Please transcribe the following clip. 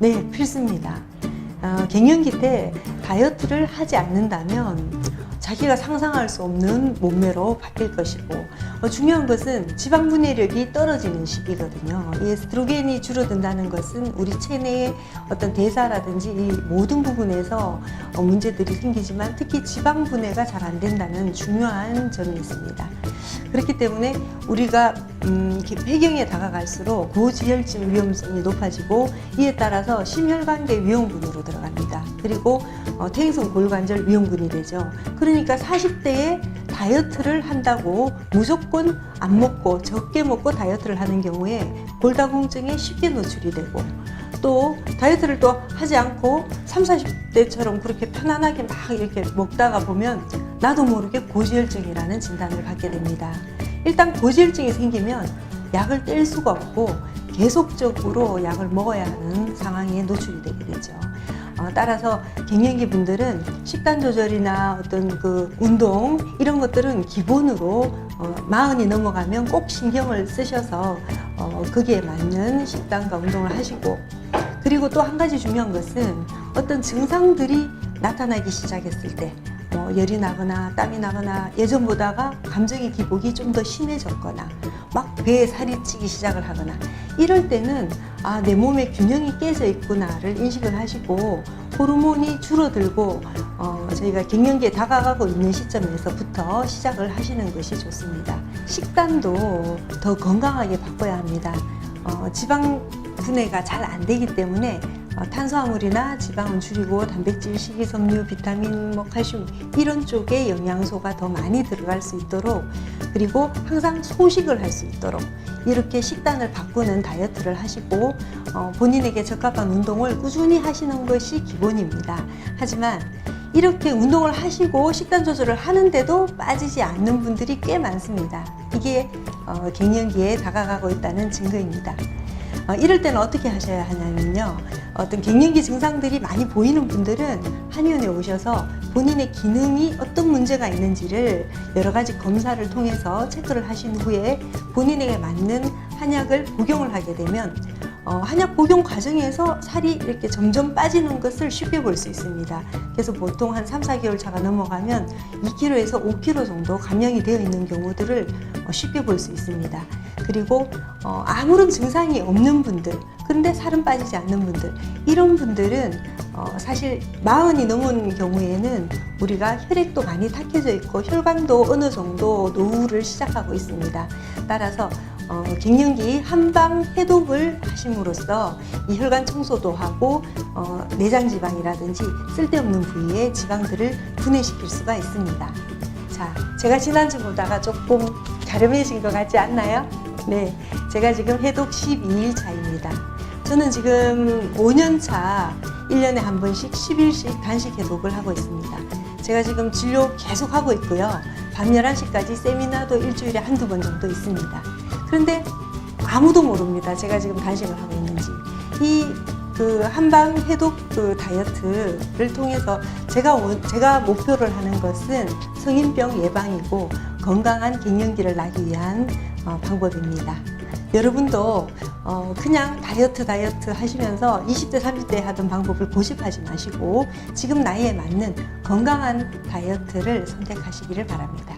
네, 필수입니다. 어, 갱년기 때 다이어트를 하지 않는다면 자기가 상상할 수 없는 몸매로 바뀔 것이고 어, 중요한 것은 지방 분해력이 떨어지는 시기거든요. 이 에스트로겐이 줄어든다는 것은 우리 체내의 어떤 대사라든지 이 모든 부분에서 어, 문제들이 생기지만 특히 지방 분해가 잘 안 된다는 중요한 점이 있습니다. 그렇기 때문에 우리가 음, 폐경에 다가갈수록 고지혈증 위험성이 높아지고 이에 따라서 심혈관계 위험군으로 들어갑니다. 그리고 어, 퇴행성 골관절 위험군이 되죠. 그러니까 40대에 다이어트를 한다고 무조건 안 먹고 적게 먹고 다이어트를 하는 경우에 골다공증에 쉽게 노출이 되고 또 다이어트를 또 하지 않고 3, 40대처럼 그렇게 편안하게 막 이렇게 먹다가 보면 나도 모르게 고지혈증이라는 진단을 받게 됩니다. 일단 고지혈증이 생기면 약을 뗄 수가 없고 계속적으로 약을 먹어야 하는 상황에 노출이 되게 되죠. 어, 따라서 갱년기 분들은 식단 조절이나 어떤 그 운동 이런 것들은 기본으로 어, 마흔이 넘어가면 꼭 신경을 쓰셔서 어, 거기에 맞는 식단과 운동을 하시고 그리고 또 한 가지 중요한 것은 어떤 증상들이 나타나기 시작했을 때 뭐 열이 나거나 땀이 나거나 예전보다가 감정의 기복이 좀 더 심해졌거나 막 배에 살이 찌기 시작을 하거나 이럴 때는 아 내 몸의 균형이 깨져 있구나를 인식을 하시고 호르몬이 줄어들고 어, 저희가 갱년기에 다가가고 있는 시점에서부터 시작을 하시는 것이 좋습니다. 식단도 더 건강하게 바꿔야 합니다. 어, 지방 분해가 잘 안 되기 때문에 어, 탄수화물이나 지방은 줄이고 단백질, 식이섬유, 비타민, 뭐 칼슘 이런 쪽에 영양소가 더 많이 들어갈 수 있도록 그리고 항상 소식을 할 수 있도록 이렇게 식단을 바꾸는 다이어트를 하시고 어, 본인에게 적합한 운동을 꾸준히 하시는 것이 기본입니다. 하지만 이렇게 운동을 하시고 식단 조절을 하는데도 빠지지 않는 분들이 꽤 많습니다. 이게 어, 갱년기에 다가가고 있다는 증거입니다. 어, 이럴 때는 어떻게 하셔야 하냐면요. 어떤 갱년기 증상들이 많이 보이는 분들은 한의원에 오셔서 본인의 기능이 어떤 문제가 있는지를 여러 가지 검사를 통해서 체크를 하신 후에 본인에게 맞는 한약을 복용을 하게 되면 어, 한약 복용 과정에서 살이 이렇게 점점 빠지는 것을 쉽게 볼 수 있습니다. 그래서 보통 한 3, 4개월 차가 넘어가면 2kg에서 5kg 정도 감량이 되어 있는 경우들을 어, 쉽게 볼 수 있습니다. 그리고 어, 아무런 증상이 없는 분들, 그런데 살은 빠지지 않는 분들, 이런 분들은 어, 사실 마흔이 넘은 경우에는 우리가 혈액도 많이 탁해져 있고 혈관도 어느 정도 노후를 시작하고 있습니다. 따라서 어, 갱년기 한방 해독을 하심으로써 이 혈관 청소도 하고 어, 내장 지방이라든지 쓸데없는 부위의 지방들을 분해시킬 수가 있습니다. 자, 제가 지난주보다가 조금 갸름해진 것 같지 않나요? 네, 제가 지금 해독 12일 차입니다. 저는 지금 5년 차 1년에 한 번씩 10일씩 단식 해독을 하고 있습니다. 제가 지금 진료 계속 하고 있고요. 밤 11시까지 세미나도 일주일에 한두 번 정도 있습니다. 그런데 아무도 모릅니다. 제가 지금 단식을 하고 있는지. 이 그 한방 해독 그 다이어트를 통해서 제가 원- 제가 목표를 하는 것은 성인병 예방이고 건강한 갱년기를 나기 위한 어, 방법입니다. 여러분도 어, 그냥 다이어트 다이어트 하시면서 20대 30대 하던 방법을 고집하지 마시고 지금 나이에 맞는 건강한 다이어트를 선택하시기를 바랍니다.